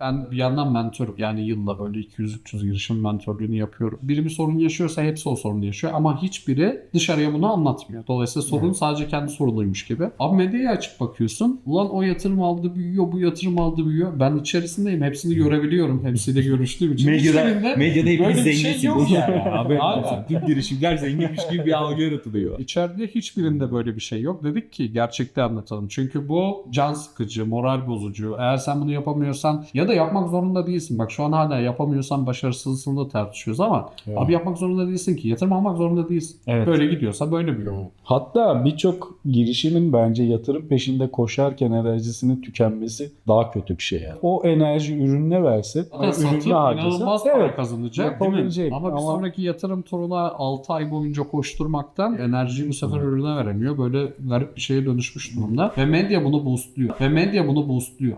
Ben bir yandan mentörüm. Yani yılla böyle 200-300 girişim mentörlüğünü yapıyorum. Biri bir sorun yaşıyorsa hepsi o sorunu yaşıyor. Ama hiçbiri dışarıya bunu anlatmıyor. Dolayısıyla sorun sadece kendi sorunuymuş gibi. Abi medyaya açıp bakıyorsun. Ulan o yatırım aldı büyüyor, bu yatırım aldı büyüyor. Ben içerisindeyim. Hepsini görebiliyorum. Hepsiyle görüştüğüm için. Medyada, medyada hepimiz bir şey yok yani. Olsun. Tüm girişimler zenginmiş gibi bir algı yaratılıyor. İçeride hiçbirinde böyle bir şey yok. Dedik ki gerçekte anlatalım. Çünkü bu can sıkıcı, moral bozucu. Eğer sen bunu yapamıyorsan ya da yapmak zorunda değilsin. Bak şu an hala yapamıyorsan başarısızlığını da tartışıyoruz ama Evet. abi yapmak zorunda değilsin ki. Yatırım almak zorunda değilsin. Evet. Böyle gidiyorsa böyle bir yol. Hatta birçok girişimin bence yatırım peşinde koşarken enerjisinin tükenmesi daha kötü bir şey yani. O enerji ürününe verse, Zaten satıp ürününe inanılmaz para evet, kazanacak değil mi? yapabilecek. Ama bir Ama- sonraki yatırım turuna 6 ay boyunca koşturmaktan enerjiyi bu sefer ürüne veremiyor. Böyle garip bir şeye dönüşmüş durumda. Ve medya bunu boostluyor. Ve medya bunu boostluyor.